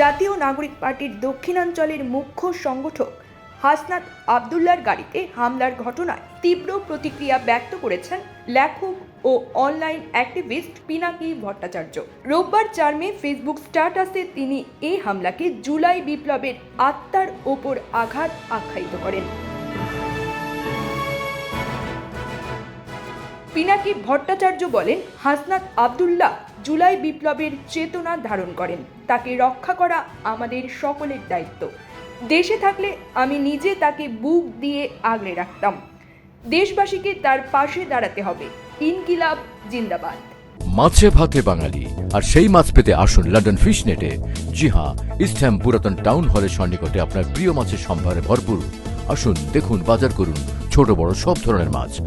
জাতীয় নাগরিক পার্টির দক্ষিণাঞ্চলের মুখ্য সংগঠক হাসনাত আবদুল্লার গাড়িতে হামলার ঘটনায় তীব্র প্রতিক্রিয়া ব্যক্ত করেছেন লেখক ও অনলাইন অ্যাক্টিভিস্ট পিনাকি ভট্টাচার্য। রোববার চার মে ফেসবুক স্ট্যাটাসে তিনি এই হামলাকে জুলাই বিপ্লবের আত্মার ওপর আঘাত আখ্যায়িত করেন। পিনাকি ভট্টাচার্য বলেন, হাসনাত আবদুল্লাহ জুলাই বিপ্লবের চেতনা ধারণ করেন। তাকে রক্ষা করা আমাদের সকলের দায়িত্ব। দেশে থাকলে আমি নিজে তাকে বুক দিয়ে আগলে রাখতাম। দেশবাসীকে তার পাশে দাঁড়াতে হবে। ইনকিলাব, জিন্দাবাদ। মাছে ভাতে বাঙালি। আর সেই মাছ পেতে আসুন লন্ডন ফিশ নেটে জি হ্যাঁ ইস্টহ্যাম পুরাতন টাউন হলের সন্নিকটে আপনার প্রিয় মাছের সম্ভারে ভরপুর। আসুন, দেখুন, বাজার করুন ছোট বড় সব ধরনের মাছ।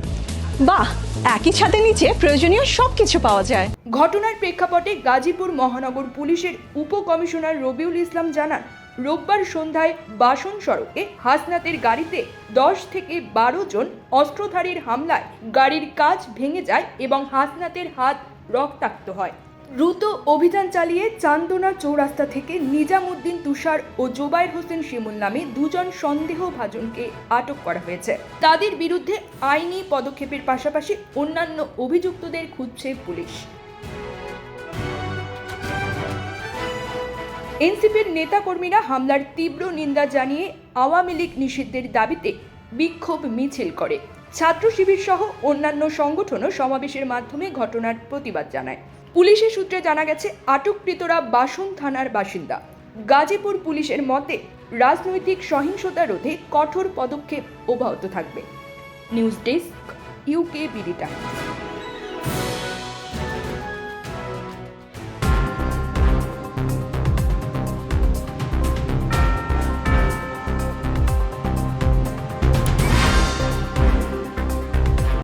বাহ, একই ছাদের নিচে প্রয়োজনীয় সব কিছু পাওয়া যায়। ঘটনার প্রেক্ষাপটে গাজীপুর মহানগর পুলিশের উপকমিশনার রবিউল ইসলাম জানান, রোববার সন্ধ্যায় বাসন সড়কে হাসনাতের গাড়িতে দশ থেকে বারো জন অস্ত্রধারীর হামলায় গাড়ির কাজ ভেঙে যায় এবং হাসনাতের হাত রক্তাক্ত হয়। দ্রুত অভিযান চালিয়ে চান্দনা চৌরাস্তা থেকে নিজামুদ্দিন তুষার ও জোবাইর হোসেন শিমুল নামে দুজন সন্দেহভাজনকে আটক করা হয়েছে। তাদের বিরুদ্ধে আইনি পদক্ষেপের পাশাপাশি অন্যান্য অভিযুক্তদের খুঁজছে পুলিশ। এনসিপির নেতাকর্মীরা হামলার তীব্র নিন্দা জানিয়ে আওয়ামী লীগ নিষিদ্ধের দাবিতে বিক্ষোভ মিছিল করে। ছাত্র শিবির সহ অন্যান্য সংগঠনও সমাবেশের মাধ্যমে ঘটনার প্রতিবাদ জানায়। পুলিশের সূত্রে জানা গেছে, আটককৃতরা বাসন থানার বাসিন্দা। গাজীপুর পুলিশের মতে, রাজনৈতিক সহিংসতা রোধে কঠোর পদক্ষেপ অব্যাহত থাকবে। News desk UK BD Times.